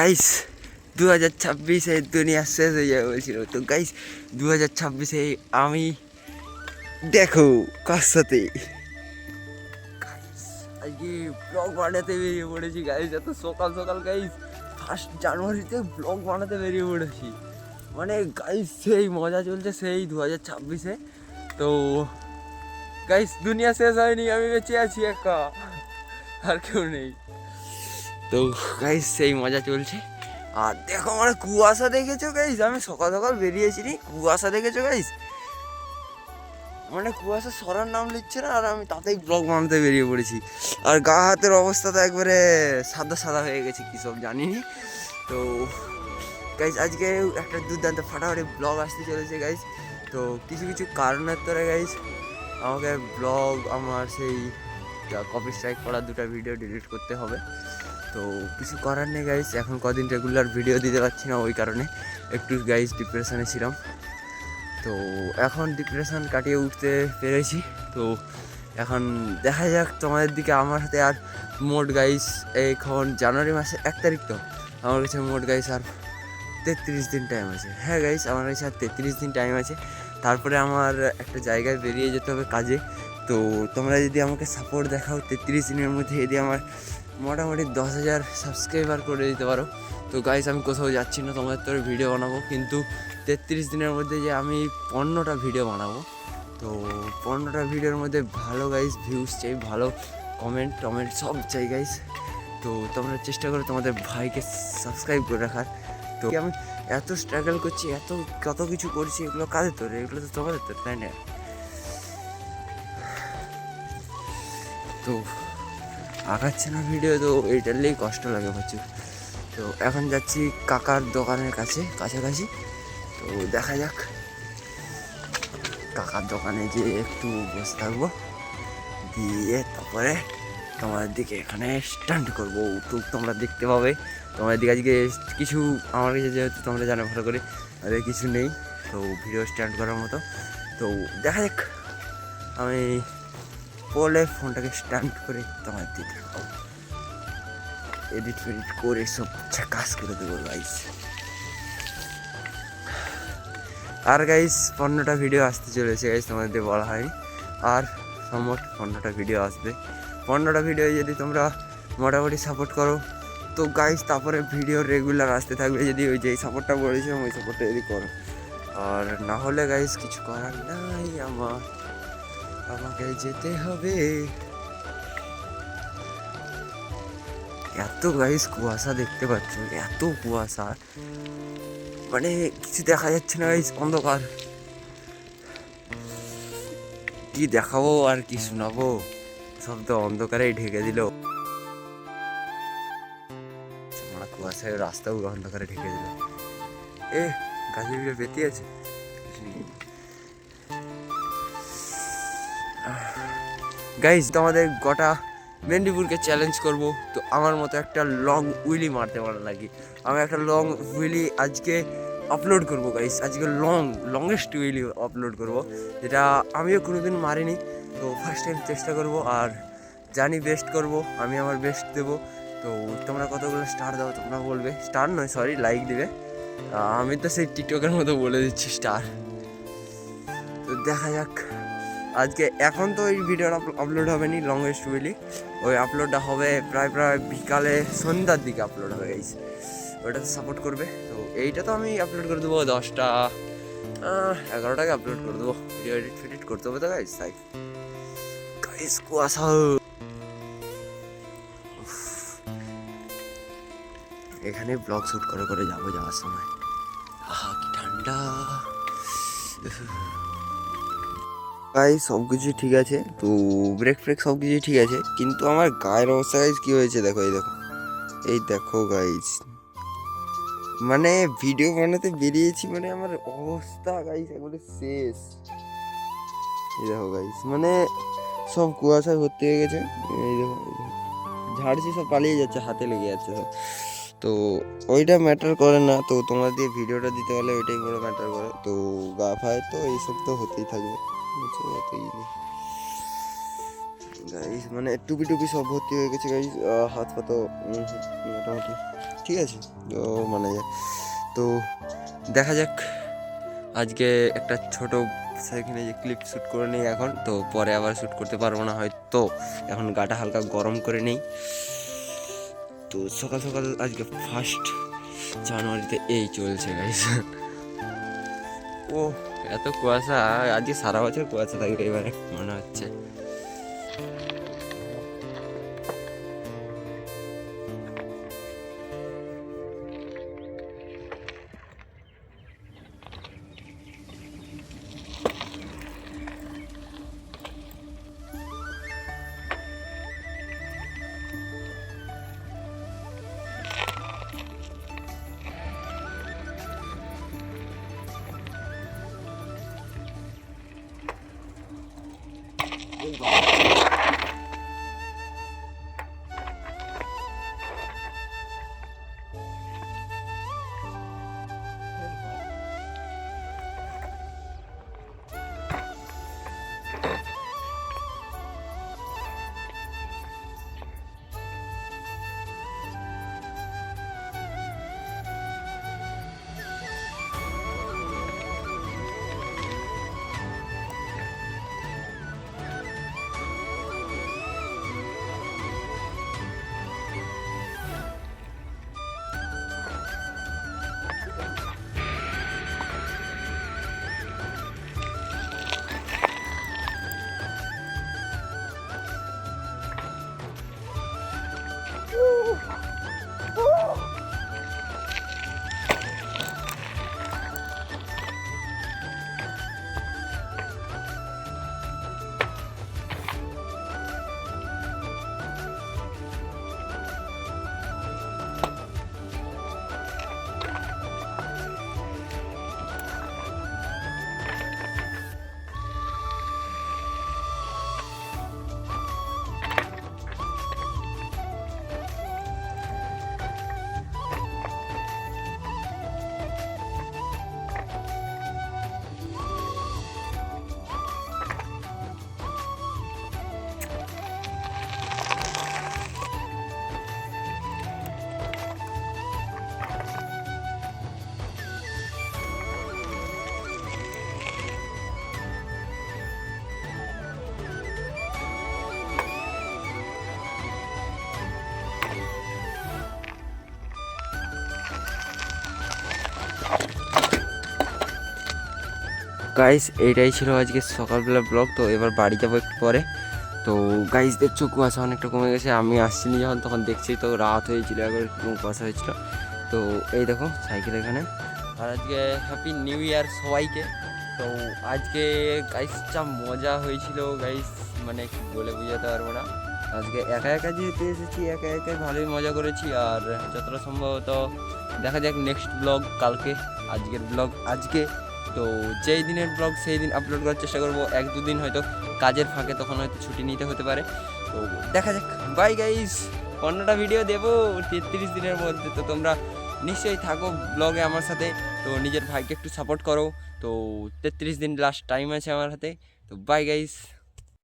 Guys দু হাজার ছাব্বিশে দুনিয়া শেষ হয়ে যাবে বলছিল। তো গাইস দু হাজার ছাব্বিশে আমি দেখো কার সাথে। আজকে ব্লগ বানাতে বেরিয়ে পড়েছি গাইস এত সকাল সকাল গাইস ফার্স্ট জানুয়ারিতে ব্লগ বানাতে বেরিয়ে পড়েছি। মানে গাইস সেই মজা চলছে সেই দু হাজার ছাব্বিশে। তো গাইস দুনিয়া শেষ হয়নি, আমি বেঁচে আছি একা। আর কেউ নেই। তো গাইস সেই মজা চলছে। আর দেখো আমার কুয়াশা দেখেছ গাইস আমি সকাল সকাল বেরিয়েছি নি কুয়াশা দেখেছ গাইস মানে কুয়াশা সরার নাম নিচ্ছে না, আর আমি তাতেই ব্লগ বানাতে বেরিয়ে পড়েছি। আর গা হাতের অবস্থা তো একবারে সাদা সাদা হয়ে গেছে, কী সব জানিনি। তো গাইস আজকে একটা দুর্দান্ত ফাটাফাটি ব্লগ আসতে চলেছে গাইস তো কিছু কিছু কারণের তোরে গাইস আমাকে ব্লগ আমার সেই কপি স্ট্রাইক করা দুটো ভিডিও ডিলিট করতে হবে। তো কিছু করার নেই গাইস এখন কদিন রেগুলার ভিডিও দিতে পারছি না, ওই কারণে একটু গাইস ডিপ্রেশনে ছিলাম। তো এখন ডিপ্রেশন কাটিয়ে উঠতে পেরেছি। তো এখন দেখা যাক, তোমাদের দিকে আমার হাতে আর মোট গাইস এখন জানুয়ারি মাসের এক তারিখ তো। আমার কাছে মোট গাইস আর তেত্রিশ দিন টাইম আছে। হ্যাঁ গাইস আমার কাছে আর তেত্রিশ দিন টাইম আছে। তারপরে আমার একটা জায়গায় বেরিয়ে যেতে হবে কাজে। তো তোমরা যদি আমাকে সাপোর্ট দেখাও, তেত্রিশ দিনের মধ্যে যদি আমার মোটামুটি দশ হাজার সাবস্ক্রাইবার করে দিতে পারো। তো গাইস আমি কোথাও যাচ্ছি না, তোমাদের তোর ভিডিও বানাবো, কিন্তু তেত্রিশ দিনের মধ্যে যে আমি পনেরোটা ভিডিও বানাবো। তো পনেরোটা ভিডিওর মধ্যে ভালো গাইস ভিউজ চাই, ভালো কমেন্ট টমেন্ট সব চাই গাইস তো তোমরা চেষ্টা করো তোমাদের ভাইকে সাবস্ক্রাইব করে রাখার। তো আমি এত স্ট্রাগল করছি, এত কত কিছু করছি, এগুলো কাদের তোর? এগুলো তো তোমাদের তোর, তাই না? তো আঁকাচ্ছে না ভিডিও তো এইটারলেই কষ্ট লাগে প্রচুর। তো এখন যাচ্ছি কাকার দোকানের কাছে, কাছাকাছি। তো দেখা যাক, কাকার দোকানে যে একটু বসে থাকব। দিয়ে তারপরে তোমাদের দিকে এখানে স্ট্যান্ড করব। তো তোমরা দেখতে পাবে। তোমাদের দিকে আজকে কিছু আমার কাছে যেহেতু তোমরা জানো ভালো করে আর কিছু নেই। তো ভিডিও স্ট্যান্ড করার মতো। তো দেখা যাক, আমি বলে ফোনটাকে স্ট্যান্ড করে তোমার দিতে এডিট ফেডিট করে সব কাজ করে দেবো গাইস আর গাইস পনেরোটা ভিডিও আসতে চলেছে গাইস তোমাদের বলা হয়নি। আর সমট পনেরোটা ভিডিও আসবে। পনেরোটা ভিডিও যদি তোমরা মোটামুটি সাপোর্ট করো, তো গাইস তারপরে ভিডিও রেগুলার আসতে থাকবে। যদি ওই যে সাপোর্টটা বলেছিলাম, ওই সাপোর্টটা যদি করো। আর না হলে গাইস কিছু করার নাই আমার। আমাকে যেতে হবে। এত গাইস কুয়াশা দেখতে পাচ্ছ, এত কুয়াশা। মানে কিছু দেখা যাচ্ছে না গাইস অন্ধকার। কি দেখাবো আর কি শোনাবো? সব তো অন্ধকারেই ঢেকে দিল। আমরা কুয়াশায় রাস্তাও অন্ধকারে ঢেকে দিল। এ, গাছের বেতি আছে? গাইস তোমাদের গোটা মেদিনীপুরকে চ্যালেঞ্জ করব। তো আমার মতো একটা লং উইলি মারতে পারা লাগে আমি একটা লং উইলি আজকে আপলোড করব গাইস আজকে লং লংগেস্ট উইলি আপলোড করব। যেটা আমিও কোনোদিন মারিনি। তো ফার্স্ট টাইম চেষ্টা করব আর জানি বেস্ট করব। আমি আমার বেস্ট দেবো। তো তোমরা কতগুলো স্টার দাও, তোমরা বলবে। স্টার নয় সরি লাইক দিবে। আমি তো সেই টিকটকের মতো বলে দিচ্ছি স্টার তো দেখা যাক। আজকে এখন তো ওই ভিডিওটা আপলোড হবে নি লংগেস্ট উইলি ওই আপলোডটা হবে প্রায় প্রায় বিকালে, সন্ধ্যার দিকে আপলোড হবে গাইস ওটাতে সাপোর্ট করবে। তো এইটা তো আমি আপলোড করে দেবো দশটা এগারোটাকে আপলোড করে দেবো। ভিডিও এডিট ফেডিট করতে হবে তো গাইস তাই। গাইস কুয়াশা। এখানে ব্লগ শুট করে করে যাব যাওয়ার সময়। আহা, কি ঠান্ডা। গাই সব কিছু ঠিক আছে, তো ব্রেক ফ্রেক সব কিছু ঠিক আছে, কিন্তু আমার গায়ের অবস্থা গাইজ কী হয়েছে দেখো, এই দেখো। এই দেখো গাইজ মানে ভিডিও বানাতে বেরিয়েছি মানে আমার অবস্থা গাইজ একবারে শেষ। এই দেখো গাইজ মানে সব কুয়াশায় ভর্তি হয়ে গেছে, এই দেখো ঝাড়ছি, সব পালিয়ে যাচ্ছে, হাতে লেগে যাচ্ছে সব। তো ওইটা ম্যাটার করে না, তো তোমার দিয়ে ভিডিওটা দিতে হলে ওইটাই বড় ম্যাটার করে। তো গা ফায় তো এইসব তো হতেই থাকবে। গাইস মানে টুপি টুপি সব ভর্তি হয়ে গেছে গাইস হাত পা মোটামুটি ঠিক আছে। তো মানে তো দেখা যাক, আজকে একটা ছোট সেখানে যে ক্লিপ শ্যুট করে নিই এখন, তো পরে আবার শ্যুট করতে পারব না হয়তো। এখন গাটা হালকা গরম করে নেই। তো সকাল সকাল আজকে ফার্স্ট জানুয়ারিতে এই চলছে গাইস ও এত কুয়াশা আজকে সারা বছর কুয়াশা থাকবে এবারে মনে হচ্ছে। গাইস এইটাই ছিল আজকে সকালবেলা ব্লগ তো এবার বাড়ি যাব একটু পরে। তো গাইস দেখছ কুয়াশা অনেকটা কমে গেছে, আমি আসছিনি যখন, তখন দেখছি তো রাত হয়েছিল, একবার কুয়াশা হয়েছিল। তো এই দেখো সাইকেল এখানে। আর আজকে হ্যাপি নিউ ইয়ার সবাইকে। তো আজকে গাইস যা মজা হয়েছিল গাইস মানে কি বলে বোঝাতে পারব না। আজকে একা একা যেহেতু এসেছি, একা একা ভালোই মজা করেছি। আর যতটা সম্ভবত দেখা যাক নেক্সট ব্লগ কালকে, আজকের ব্লগ আজকে তো যেই দিনের ব্লগ সেই দিন আপলোড করার চেষ্টা করব। এক দুদিন হয়তো কাজের ফাঁকে তখন হয়তো ছুটি নিতে হতে পারে। তো দেখা যাক। বাই গাইস অন্যটা ভিডিও দেবো তেত্রিশ দিনের মধ্যে। তো তোমরা নিশ্চয়ই থাকো ব্লগে আমার সাথে। তো নিজের ভাইকে একটু সাপোর্ট করো। তো তেত্রিশ দিন লাস্ট টাইম আছে আমার হাতে। তো বাই গাইস